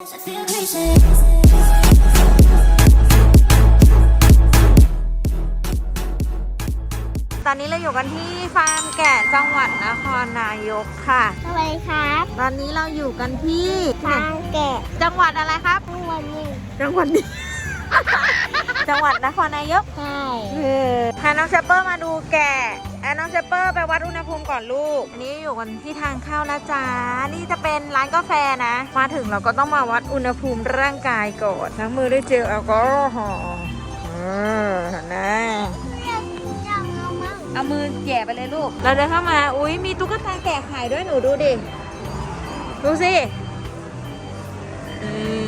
I feel crazy. ตอนนี้เราอยู่กันที่ฟาร์มแกะจังหวัดนครนายกค่ะสวัสดีครับตอนนี้เราอยู่กันที่บางแกะจังหวัดอะไรครับทุกวันนี้จังหวัดนี้ จังหวัดนครนายก ใช่เออพาน้องเชปเปอร์มาดูแกะ อะน้องเชปเปอร์ไปวัดอุณหภูมิก่อนลูก อันนี้อยู่กันที่ทางเข้านะจ๊ะ นี่จะเป็นร้านกาแฟนะ มาถึงเราก็ต้องมาวัดอุณหภูมิร่างกายก่อนล้างมือด้วยเจลแอลกอฮอล์เออเห็นไหมอยากอยากเอามั่งเอามือแหย่ไปเลยลูก เราเดินเข้ามา อุ้ยมีตุ๊กตาแกะขายด้วยหนูดูดิ ดูสิอืมนี่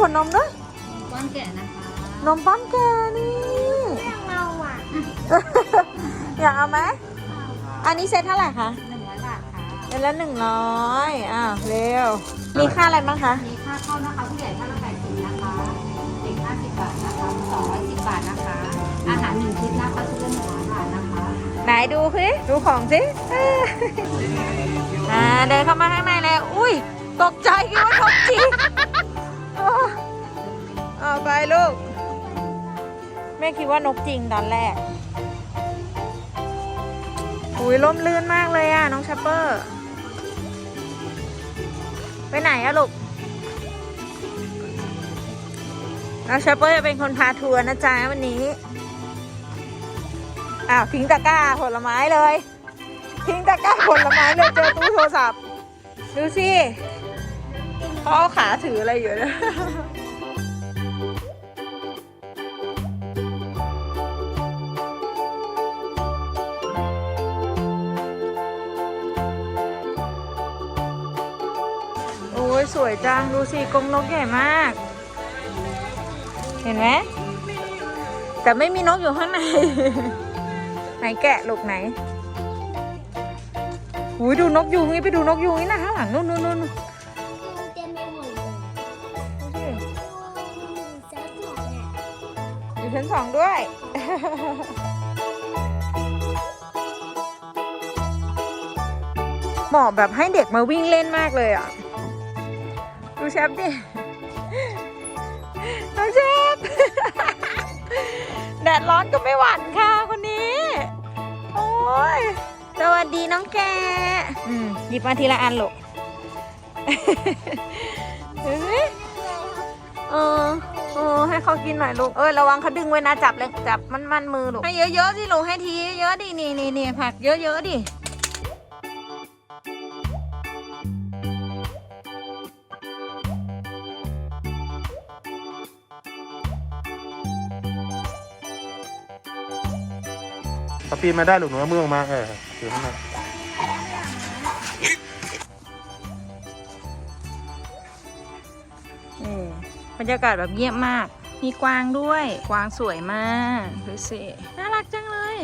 ขนนมด้วยก้อนแกะนะคะนมป้อมแกนี่อยากเอาอะอยากเอาไหมอันนี้เซ็ตเท่าไหร่คะหนึ่งร้อยบาทค่ะเซ็ตละหนึ่งร้อยอะเร็ว มีค่าอะไรบ้างคะ มีค่าเข้านะคะผู้ใหญ่ท่านละแปดสิบนะคะ เด็กห้าสิบบาทนะคะสองร้อยสิบบาทนะคะ อาหารหนึ่งชุดนะคะชุดละหนึ่งร้อยบาทนะคะไหนดูสิดูของสิเอออ่าเดินเข้ามาข้างในเลยอุ้ย ตกใจคิดว่านกจริงโอ้เอา ไปลูก แม่คิดว่านกจริงตอนแรกอุ้ยล่มลื่นมากเลยอะ น้องชัปเปอร์ ไปไหนอะลูกน้องชัปเปอร์จะเป็นคนพาทัวร์นะจ๊ะวันนี้ อ้าวทิ้งตะกร้าผลไม้เลย ทิ้งตะกร้าผลไม้เลยเจอตู้โทรศัพท์ ดูสิเขาเอาขาถืออะไรอยู่เนะ ยสวยจัง ดูสิกรงนกใหญ่มาก เห็นไหมแต่ไม่มีนกอยู่ข้างใน ไหนแกะลูกไหนหูยดูนกยูงนี่ไปดูนกยูงนี่นะข้างหลังนู่นนู่นนู่นเต็มไปหมดเลยดูสิเจ้าของเนี่ยอยู่ชั้นสองด้วยเหมาะแบบให้เด็กมาวิ่งเล่นมากเลยอะ ดูเชฟดิน้องเชฟแดดร้อนก็ไม่หวั่นค่ะคนนี้ โอ้ย สวัสดีน้องแกอืมหยิบมาทีละอันลูกเฮ้ยเออเออให้เขากินหน่อยลูก เอ้ยระวังเขาดึงไว้นะจับเลยจับมันมันมือลูก ให้เยอะๆสิลูกให้ทีเยอะๆดินี่นี่นี่ผักเยอะๆดิ เอาปีนมาได้หรือหนูเอามือออกมาเออถือข้างในนี่บรรยากาศแบบเงียบมาก มีกวางด้วย กวางสวยมากดูสิน่ารักจังเลย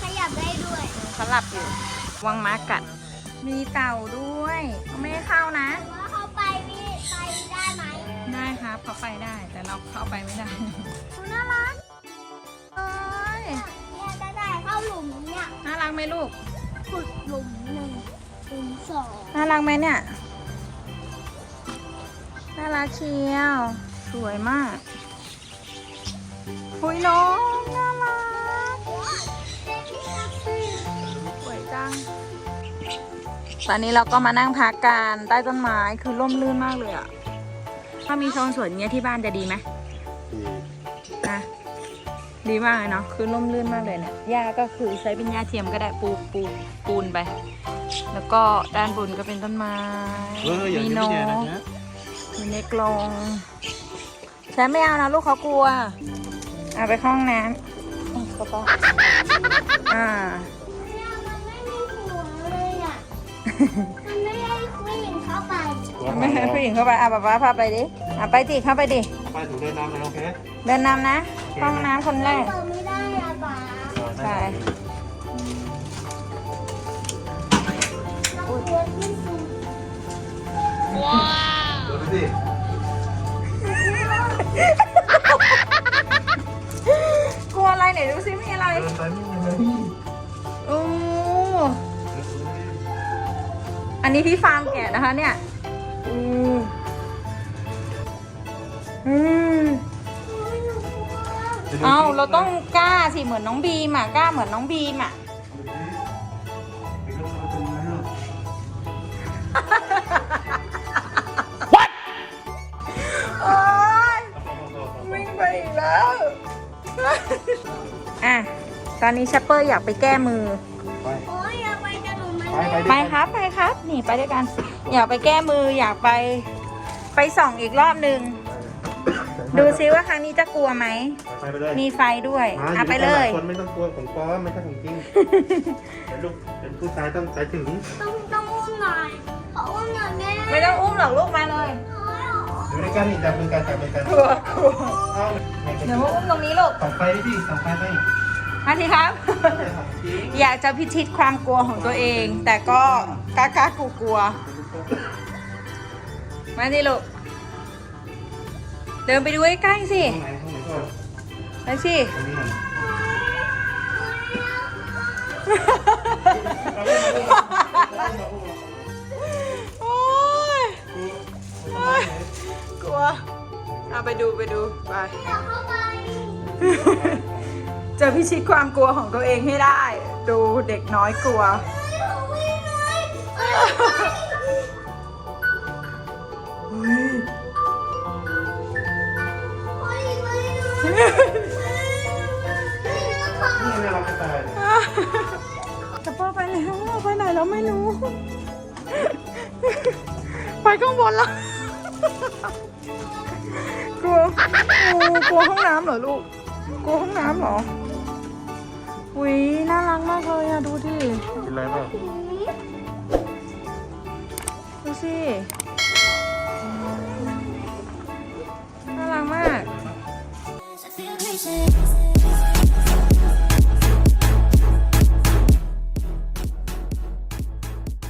ขยับได้ด้วย เขาหลับอยู่ วังม้ากัด มีเต่าด้วย ไม่ให้เข้านะ เราเข้าไปไม่ได้น่ารักเอ้ยเนี่ยได้ได้เข้าหลุมเนี่ยน่ารักไหมลูกขุดหลุมหนึ่งหลุมสองน่ารักไหมเนี่ยน่ารักเชียว สวยมากหุยน้องน่ารักสวยจัง ตอนนี้เราก็มานั่งพักกันใต้ต้นไม้คือร่มรื่นมากเลยอะ ถ้ามีโซนสวนเงี้ยที่บ้านจะดีไหมดีนะดีมากเลยเนาะคือร่มรื่นมากเลยเนี่ยหญ้าก็คือใช้เป็นหญ้าเทียมก็ได้ปูปูปูนไป แล้วก็ด้านบนก็เป็นต้นไม้เอออย่ามีงนนี้ไม่กแย่นะฮะมีในกรงใช้ไม่เอานะลูกเขากลัวเอาไปเข้าห้องน้ำอุ๊ยเขาก็อ่า ไม่ให้ผู้หญิงเข้าไปอะป๊าป๊าพาไปดิอะไปดิเข้าไปดิไปถูเดินน้ำนะโอเคเดินนำนะห้องน้ำคนแรกเปิดไม่ได้อะป๋าใช่ เราควรที่สุดเดินสิกลัวอะไรไหนดูซิมีอะไรเดินไปไม่มีอะไรโอ้อันนี้ที่ฟาร์มแกะนะคะเนี่ย เอาเราต้องกล้าสิเหมือนน้องบีมอะกล้าเหมือนน้องบีมอะโอ๊ยวิ่งไปอีกแล้ว อะ ตอนนี้แชปเปอร์อยากไปแก้มือ ไป โอ้ยอยากไปกระโดดไหมไปไป ไปครับไปครับ นี่ไปด้วยกัน อยากไปแก้มืออยากไป ไปส่องอีกรอบหนึ่ง ดูซิว่าครั้งนี้จะกลัวไหม ไปไปเลยมีไฟด้วยมาอะไปเลย คนไม่ต้องกลัวของปลอมไม่ใช่ของจริงเป็นลูกเป็นผู้ชายต้องใจถึงต้องต้องอุ้มหน่อยขออุ้มหน่อยแม่ไม่ต้องอุ้มหรอกลูกมาเลยโอ้ยอยู่ด้วยกันนี่จับมือกันจับมือกันกลัวกลัวเอาไหนเดี๋ยวมาอุ้มตรงนี้ลูกส่องไฟดิพี่ส่องไฟไปมาสิครับ อยากจะพิชิตความกลัวของตัวเอง แต่ก็กล้ากล้ากลัวกลัวๆมาสิลูก เดินไปดูใกล้ๆสิตรงไหนตรงไหนก่อนไปสิ ตรงนี้ก่อนโอ๊ยโอ๊ยกลัว เอาไปดูไปดูไปเจะพิชิตความกลัวของตัวเองให้ได้ ดูเด็กน้อยกลัว แล้วไม่รู้ ไปข้างบนแล้ว กลัวโอ้กลัวห้องน้ำเหรอลูก กลัวห้องน้ำเหรออุ้ยน่ารักมากเลยอะดูดิกินอะไรบ้างดูสิ